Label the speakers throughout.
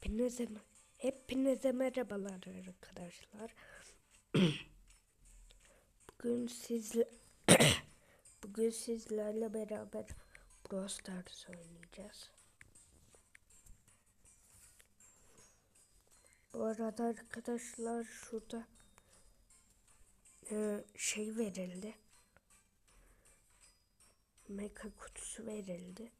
Speaker 1: Hepinize hepinize merhabalar arkadaşlar. Bugün sizle bugün sizlerle beraber Brawl Stars oynayacağız. Bu arada arkadaşlar şurada e, şey verildi. Meka kutusu verildi.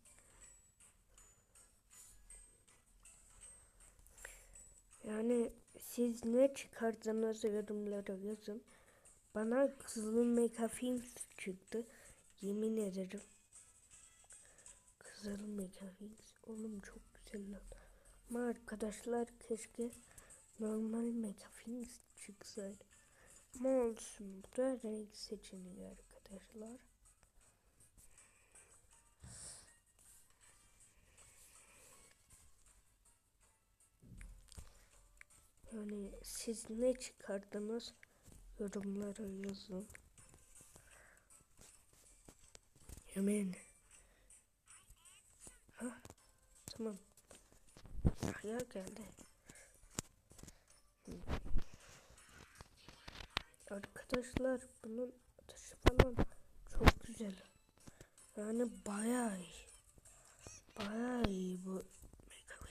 Speaker 1: Yani siz ne çıkardınız yorumlara yazın. Bana Kızıl Megafins çıktı. Yemin ederim. Kızıl Megafins. Oğlum çok güzel lan. Ama arkadaşlar keşke normal Megafins çıksaydı. Ama olsun. Bu da renk seçeneği arkadaşlar. Yani siz ne çıkardınız yorumlara yazın. Hemen. Ha, tamam. Ya geldi. Arkadaşlar bunun atışı falan çok güzel. Yani bayağı iyi. Bayağı iyi bu Mega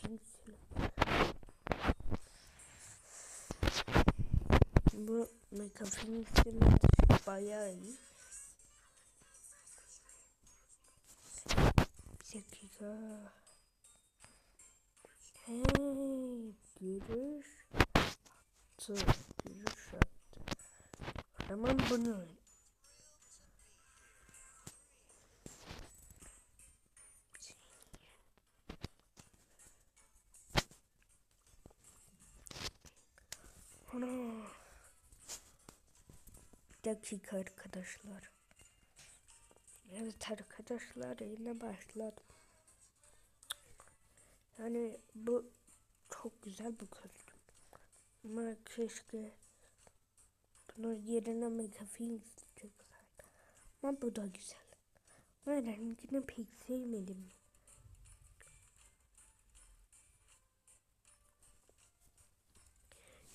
Speaker 1: Bu Megafinis'in atışı bayağı iyi. Bir dakika. Hey, görüş attı. Görüş attı. Hemen bunu dakika arkadaşlar. Evet arkadaşlar yine başladım. Yani bu çok güzel bir kostüm. Ama keşke bunu yerine megafin çıksaydı. Ama bu da güzel. Ben rengini pek sevmedim.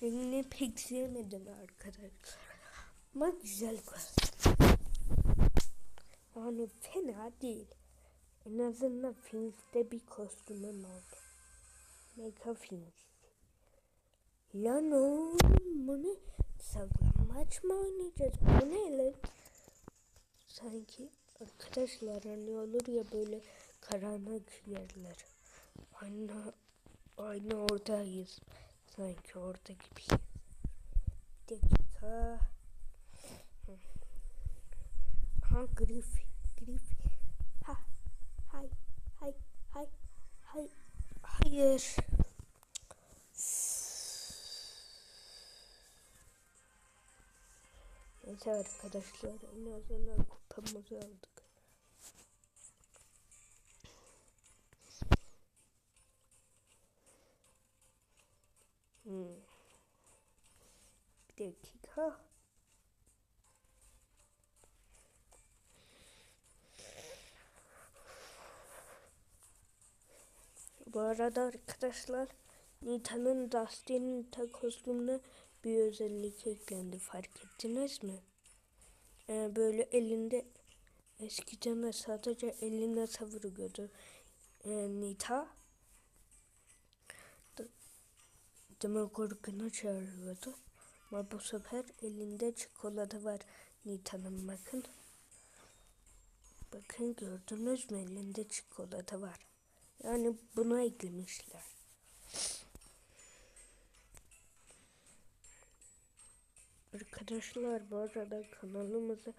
Speaker 1: Rengini pek sevmedim arkadaşlar. Ama güzel kostüm. Yani fena değil. En azından Fins'te bir kostümüm oldu. Mega Fins. Lan oğlum bu ne? Saklanmaç mı oynayacağız? Bu ne lan? Sanki arkadaşlar hani olur ya böyle karanlık yerler. Aynı aynı oradayız. Sanki orada gibiyiz. Bir dakika. Ha Griffy. Griffy. Ha. Hay. Hay. Hay. Hay. Hayır. Neyse arkadaşlar en azından kupamızı aldık. Hmm. Bir dakika. Bu arada arkadaşlar Nita'nın Dusty Nita kostümüne bir özellik eklendi fark ettiniz mi? Ee, böyle elinde eskiden sadece eline savuruyordu ee, Nita. Demogorgon'a çağırıyordu. Ama bu sefer elinde çikolata var Nita'nın bakın. Bakın gördünüz mü elinde çikolata var. Yani buna eklemişler. Arkadaşlar bu arada kanalımıza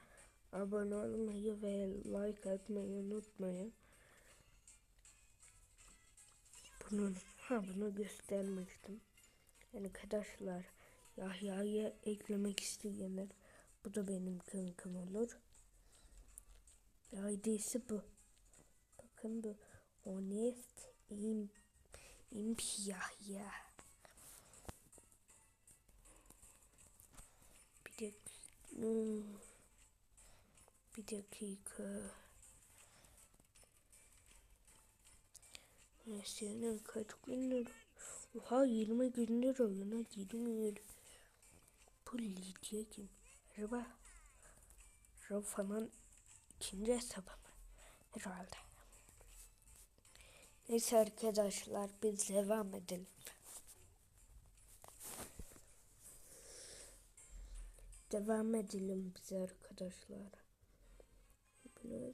Speaker 1: abone olmayı ve like atmayı unutmayın. Bunun ha bunu göstermiştim. Yani arkadaşlar Yahya'yı eklemek isteyenler bu da benim kankam olur. ID'si bu. Bakın bu. Honest im, imp Yahya. Bir dakika. Bir dakika. Senin kaç gündür Oha 20 gündür oyuna girmiyor. Bu Lidya kim? Acaba? Acaba falan ikinci hesabı mı? Herhalde. Neyse arkadaşlar biz devam edelim. Devam edelim biz arkadaşlar. Böyle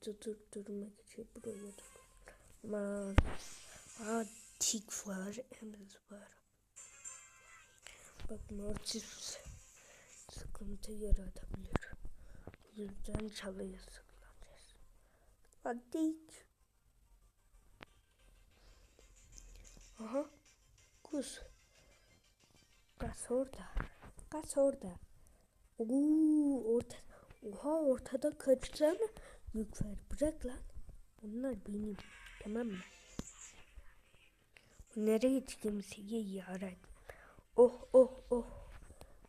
Speaker 1: tutup durmak için buraya da. Aa, tik var, emz var. Bak Mortis sıkıntı yaratabilir. Bu yüzden çalıya sıkılacağız. Hadi. Aha. Kuz. Gaz orada. Gaz orada. Oo, orta. Oha ortada kaç tane yük var. Bırak lan. Onlar benim. Tamam mı? Nereye kimseye yarar. Oh oh oh.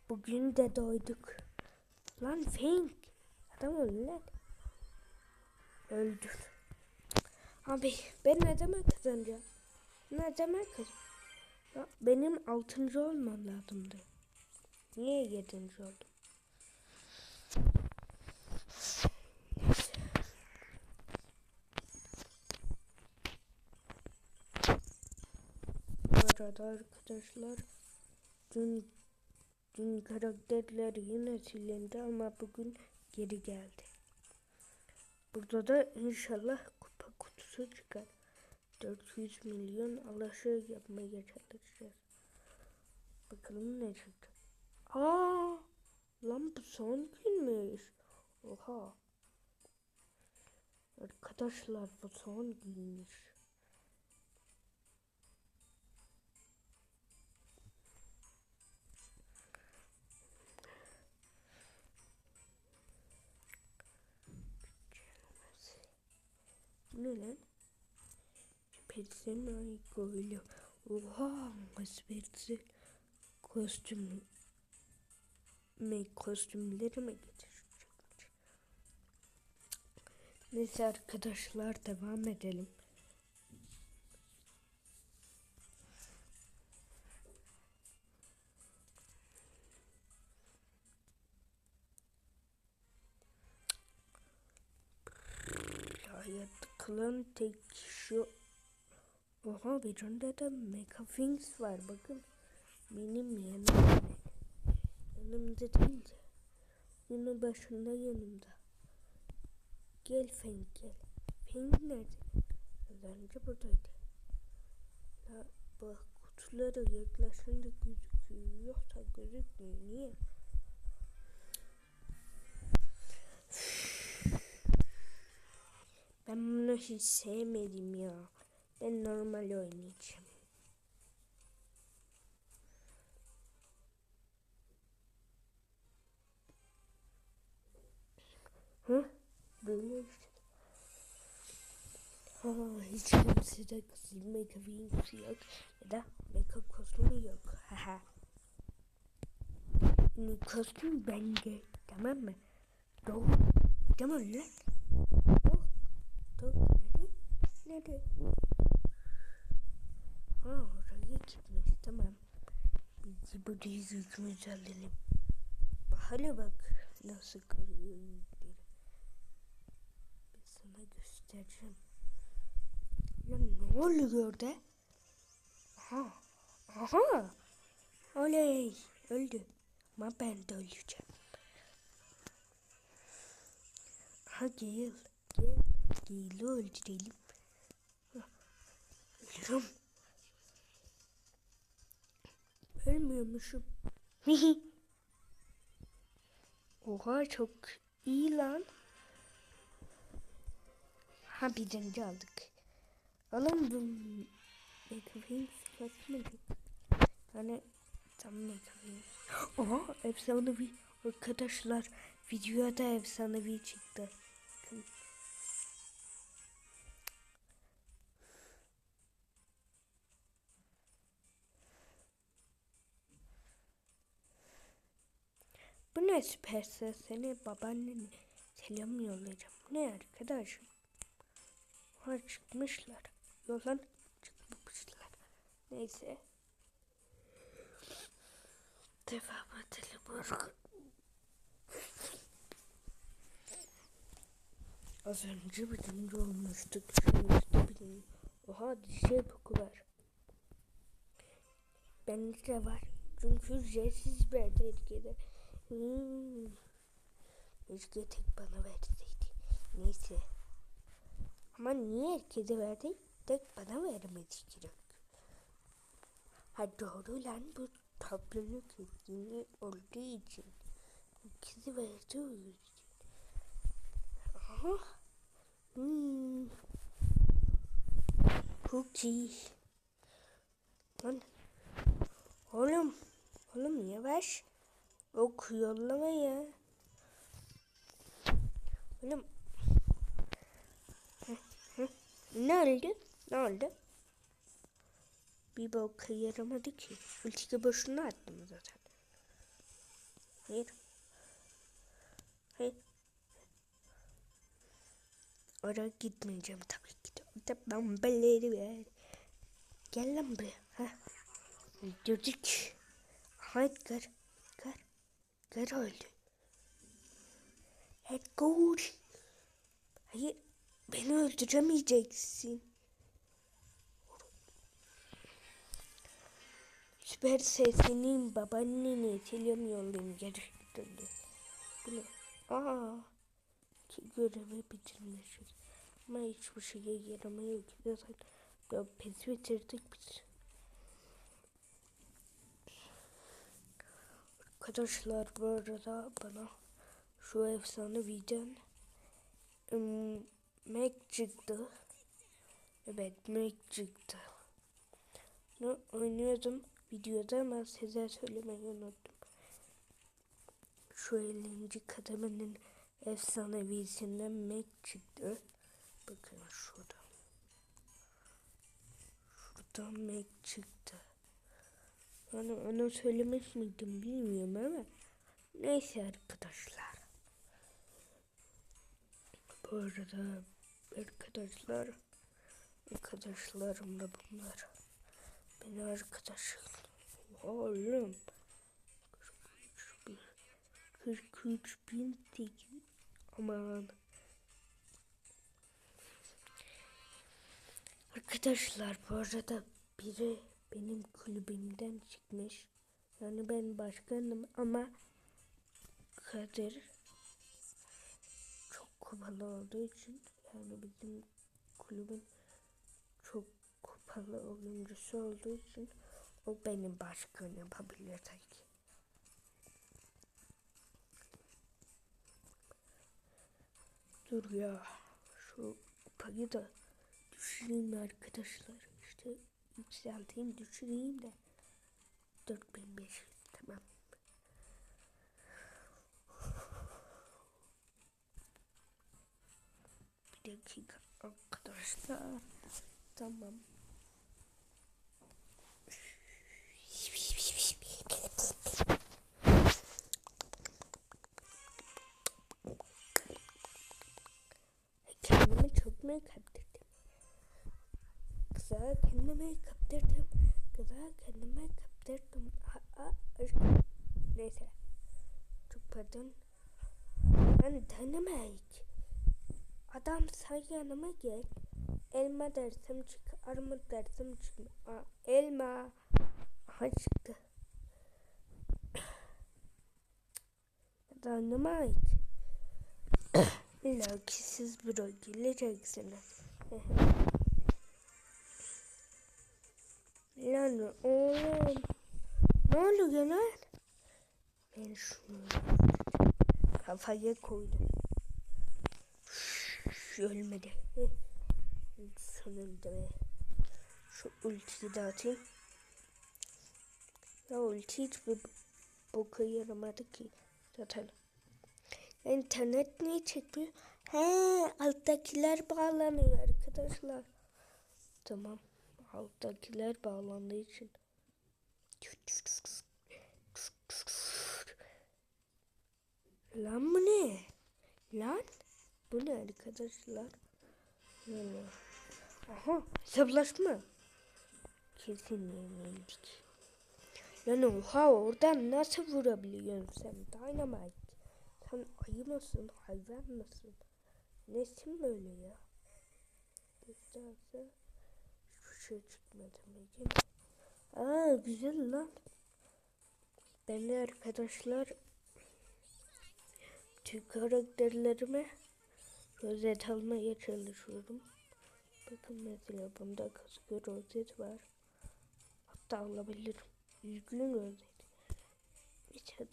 Speaker 1: Bugün de doyduk. Lan Fink. Adam öldü lan. Öldür. Abi ben ne demek kazanacağım? Ne kazanacağım? Ya benim altıncı olmam lazımdı. Niye yedinci oldum? Arada arkadaşlar dün dün karakterler yine silindi ama bugün geri geldi. Burada da inşallah kupa kutusu çıkar. 400 milyon alışı yapmaya çalışacağız. Bakalım ne çıktı. Aa, lan bu son günmüş. Oha. Arkadaşlar bu son günmüş. Ne lan? Persona böyle. Oha nasıl kostümü mi kostümleri mi getirecekler? Neyse arkadaşlar devam edelim. Hayat kılan tek şu Oha bir önde de Mega Things var bakın. Benim yanımda. Yanımda değil de. Yanı başında yanımda. Gel Feng gel. Feng nerede? Az önce buradaydı. Ya bak kutulara yaklaşınca gözüküyor. Yoksa gözükmüyor. Niye? Ben bunu hiç sevmedim ya. Ben normal oynayacağım. Hı? Böyle hiç kimsede kızıl mega wings yok ya da mega kostümü yok. Haha. Kostüm bende. Tamam mı? Doğru. Tamam lan. Doğru. Doğru. Nerede? Nerede? Ha oraya gitmiş. Tamam. Biz bu yüzümüzü alalım. Bahane bak nasıl kırıyor yüzleri. Ben sana göstereceğim. Lan ne oluyor orada? Aha. Aha. Oley. Öldü. Ama ben de öleceğim. Ha gel. Gel. Gel öldürelim. Ölüyorum. Ölmüyormuşum. Oha çok iyi lan. Ha birinci aldık. Alın bu Mekavin sıfatmadık. Hani tam Mekavin. Oha efsanevi arkadaşlar videoda efsanevi çıktı. Ne süperse seni babaannene selam yollayacağım. Ne arkadaşım? Ha çıkmışlar. Yoldan çıkmamışlar. Neyse. Devam edelim artık. Az önce birinci olmuştuk. Şimdi birinci. Oha şey boku var. Bende de var. Çünkü ücretsiz bir tehlikede. Hmm. Keşke tek bana verseydi. Neyse. Ama niye herkese verdi? Tek bana vermedi gerek. Ha doğru lan bu tablonun keskinliği olduğu için. Herkese verdi o yüzden. Aha. Hmm. İyi. Lan. Oğlum. Oğlum yavaş. Ok yollama ya. Oğlum. Ne oldu? Ne oldu? Bir boka yaramadı ki. Ultiyi boşuna attım zaten. Hayır. Hayır. Oraya gitmeyeceğim tabii ki de. Orada bambaleri ver. Gel lan buraya. Ha. Öldürdük. Hayır. Kar öldü. Gol. Hayır. Beni öldüremeyeceksin. Süper sesinin babaanneni yollayayım gerçekten de. Bu ne? Aa. Ki görevi bitirmişiz. Ama hiçbir şeye yaramıyor ki zaten. Böyle pes bitirdik biz. Arkadaşlar bu arada bana şu efsane videon um, Mac çıktı. Evet Mac çıktı. Ne oynuyordum videoda ama size söylemeyi unuttum. Şu 50. kademenin efsanevisinden Mac çıktı. Bakın şurada. Şurada Mac çıktı. Yani onu söylemiş miydim bilmiyorum ama neyse arkadaşlar. Bu arada arkadaşlar arkadaşlarım da bunlar. Beni arkadaşım. Oğlum. 43 bin sekiz. Aman. Arkadaşlar bu arada biri benim kulübümden çıkmış. Yani ben başkanım ama Kadir çok kupalı olduğu için yani bizim kulübün çok kupalı oyuncusu olduğu için o benim başkan yapabilir tabii. Dur ya şu kupayı da düşüreyim arkadaşlar işte yükselteyim düşüreyim de 4500 tamam. Bir dakika arkadaşlar tamam. Kendimi çok Kıza kendime kaptırdım. Kıza kendime kaptırdım. Aa. Neyse. Çok pardon. Ben Dynamite. Adam sen yanıma gel. Elma dersem çık. Armut dersem çıkma. Aa, elma. Aha çıktı. Dynamite. İlla ki siz buraya geleceksiniz. Lan oğlum. Ne oluyor lan? Ben şunu kafaya koydum. Şş, ölmedi. Sonunda be. Şu ultiyi de atayım. Ya ulti hiçbir boka yaramadı ki. Zaten. İnternet niye çekmiyor? He, alttakiler bağlanıyor arkadaşlar. Tamam. Alttakiler bağlandığı için. Lan bu ne? Lan? Bu ne arkadaşlar? Aha hesaplaşma. kesin yenildik. Yani oha oradan nasıl vurabiliyorsun sen? Dynamite. Sen ayı mısın? Hayvan mısın? Nesin böyle ya? İsterse şu şey çıkmadı mı? Aa güzel lan. Ben de arkadaşlar tüm karakterlerime rozet almaya çalışıyorum. Bakın mesela bunda kaskı rozet var. Hatta alabilirim. Yüklü rozet. İçerim.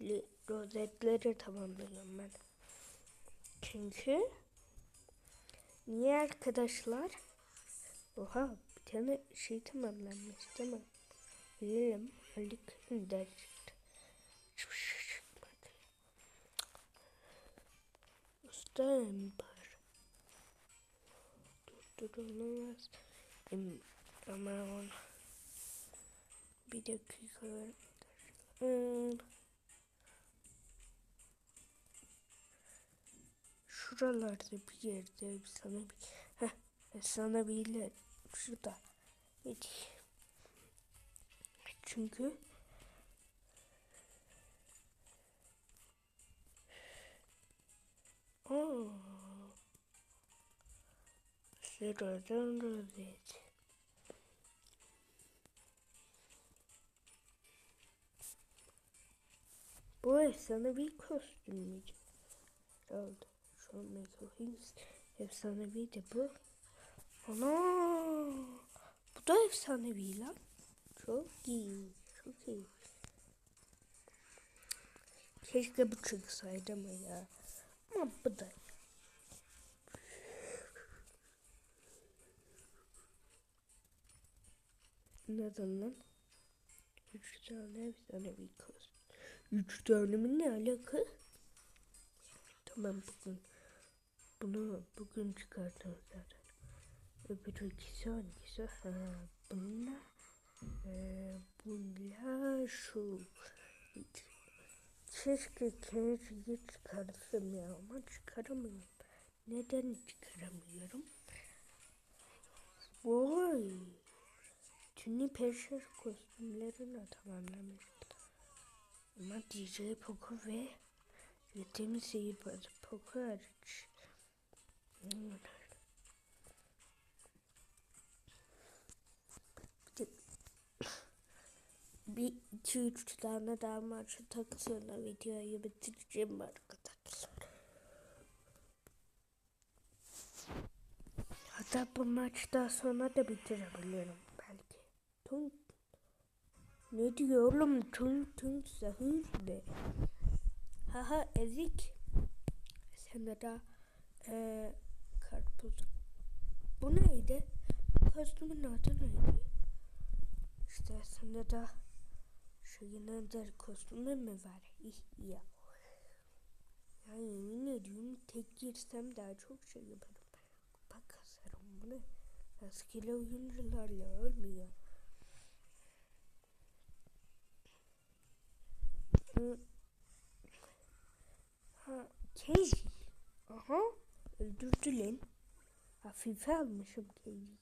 Speaker 1: Li- Rozetleri tamamlıyorum ben. Çünkü Niye arkadaşlar? Oha bir tane şey tamamlanmış tamam. Bilelim. Öldük. Öldük. Ember. Durdurulamaz. Em Ama bir dakika arkadaşlar. Şuralarda bir yerde sana bir heh, sana bir şurada. Çünkü Aa. Sıradan rozet. Bu efsane bir kostüm müydü? Herhalde. An Megahinks efsanevi de bu. Ana! Bu da efsanevi lan. Çok iyi. Çok iyi. Keşke bu çıksaydı ama ya. Ama bu da. Neden lan? Üç tane efsanevi kostüm. Üç tane mi ne alaka? Tamam bugün. Bunu bugün çıkardım zaten. Öbür ikisi hangisi? Ha, bunlar. Ee, bunlar şu. Keşke kendisi çıkarsın ya ama çıkaramıyorum. Neden çıkaramıyorum? Vay. Tünü peşer kostümlerini tamamlamıştım. Ama DJ Poco ve Yeteneği sihirbazı Poco hariç. Bir iki üç tane daha maçı tak sonra videoyu bitireceğim arkadaşlar. Hatta bu maçtan sonra da bitirebilirim belki. Tüm ne diyor oğlum? Tüm tüm sahur ne? Haha ezik. Sen de daha ee, karpuz. Bu neydi? Kostümün adı neydi? İşte sende de şu yine kostümü mü var? Ya. Ya yemin ediyorum tek girsem daha çok şey yaparım. Bak kasarım bu ne? Rastgele oyuncularla ölmüyor. Ha, Kenji. Aha. Öldürdü lan. Hafife almışım Kenji.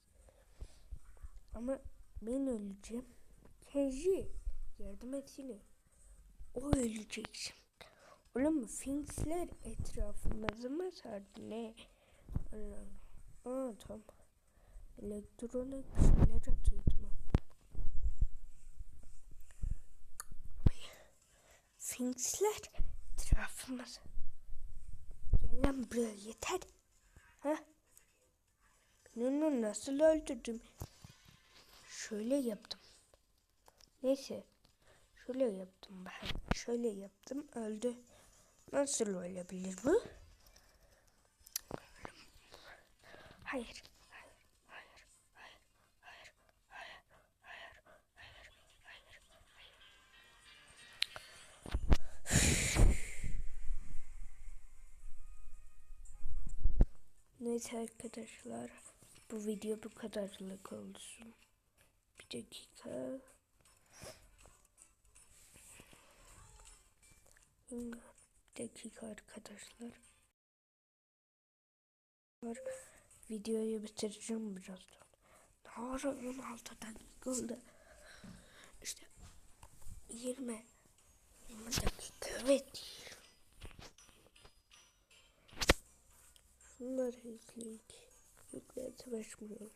Speaker 1: Ama ben öleceğim. Kenji. Yardım etsene. O ölecek şimdi. Oğlum Finksler etrafımızı mı sardı ne? Allah Allah. Aa tamam. Elektronik şeyler atıyordum. Finksler etrafımız. Lan buraya yeter. Ha? Bunu nasıl öldürdüm? Şöyle yaptım. Neyse. Şöyle yaptım ben. Şöyle yaptım. Öldü. Nasıl ölebilir bu? Hayır. Neyse arkadaşlar. Bu video bu kadarlık olsun. Bir dakika. Bir dakika arkadaşlar. videoyu bitireceğim birazdan. Daha 16 dakika oldu. İşte 20 20 dakika evet. Şunları yükleyik. Yükleye savaşmıyorum.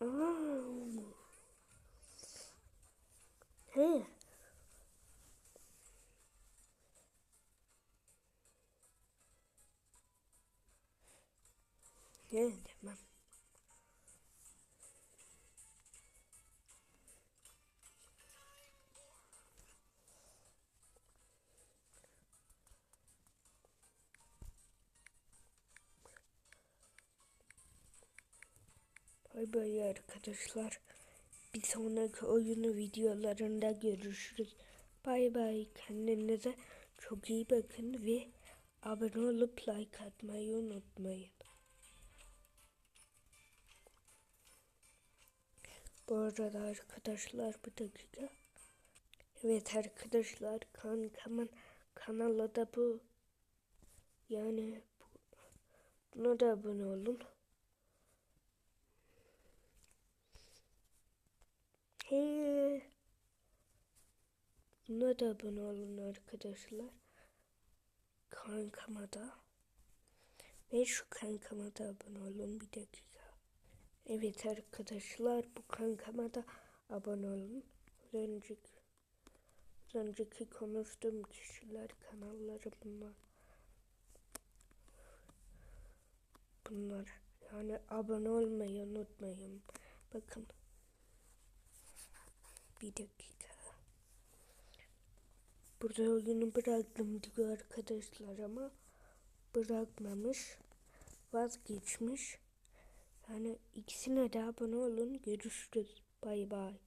Speaker 1: Aa. He. Bay bay arkadaşlar. Bir sonraki oyunu videolarında görüşürüz. Bay bay. Kendinize çok iyi bakın ve abone olup like atmayı unutmayın. Bu arada arkadaşlar bir dakika. Evet arkadaşlar kankamın kanalı da bu. Yani bu, buna da abone olun. He. Buna da abone olun arkadaşlar. Kankama da. Ve şu kankama da abone olun bir dakika. Evet arkadaşlar bu kankama da abone olun. Önceki, önceki konuştuğum kişiler kanalları bunlar. Bunlar. Yani abone olmayı unutmayın. Bakın. Bir dakika. Burada oyunu bıraktım diyor arkadaşlar ama bırakmamış. Vazgeçmiş. Yani ikisine de abone olun. Görüşürüz. Bay bay.